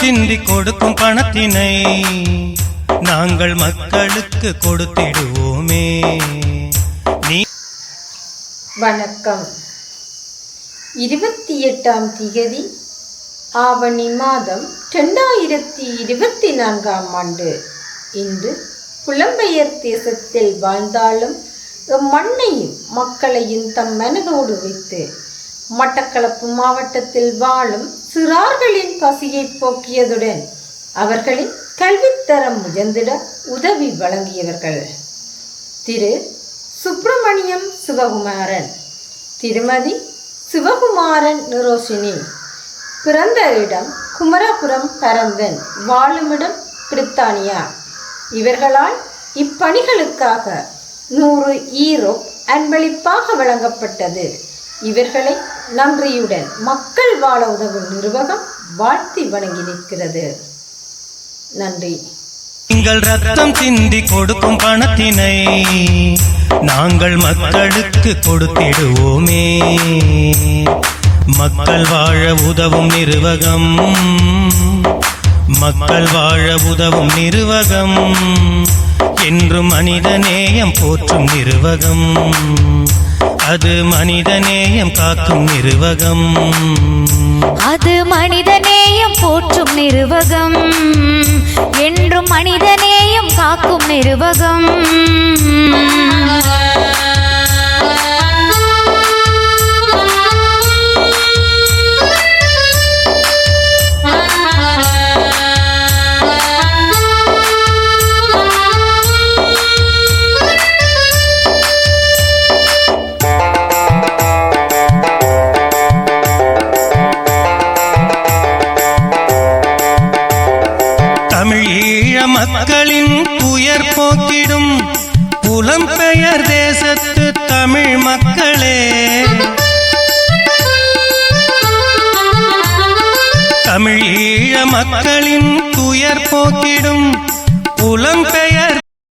சிந்தி கொடுக்கும் பணத்தினை நாங்கள் மக்களுக்கு கொடுத்திடுவோமே. நீ வணக்கம். இருபத்தி எட்டாம் திகதி ஆவணி மாதம் ரெண்டாயிரத்தி இருபத்தி நான்காம் ஆண்டு. இன்று புலம்பெயர் தேசத்தில் வாழ்ந்தாலும் மண்ணையும் மக்களையும் தம் மனதோடு வைத்து மட்டக்களப்பு மாவட்டத்தில் வாழும் சிறார்களின் பசியை போக்கியதுடன் அவர்களின் கல்வித்தரம் உயர்ந்திட உதவி வழங்கியவர்கள். திரு. சுப்பிரமணியம் சிவகுமாரன் திருமதி சிவகுமாரன் நிரோஷினி பிறந்த இடம் குமரபுரம் பரந்தன் வாழுமிடம் பிரித்தானியா. இவர்களால் இப்பணிகளுக்காக நூறு ஈரோ அன்பளிப்பாக வழங்கப்பட்டது. இவர்களை நன்றியுடன் மக்கள் வாழ உதவும் நிர்வாகம் வாழ்த்தி வணங்கி நிற்கிறது. நன்றி. நீங்கள் ரத்தம் சிந்தி கொடுக்கும் பணத்தினை நாங்கள் மக்களுக்கு கொடுத்திடுவோமே. மக்கள் வாழ உதவும் நிர்வகம் மக்கள் வாழ உதவும் நிர்வகம் என்றும் மனிதநேயம் போற்றும் நிர்வகம். அது மனிதநேயம் காக்கும் நிர்வகம். அது மனிதநேயம் போற்றும் நிருவகம். என்றும் மனிதநேயம் காக்கும் நிருவகம். தமிழ் ஈழ மக்களின் துயர் போக்கிடும் புலம்பெயர் தேசத்து தமிழ் மக்களே. தமிழ் ஈழ மக்களின் துயர் போக்கிடும் புலம்பெயர்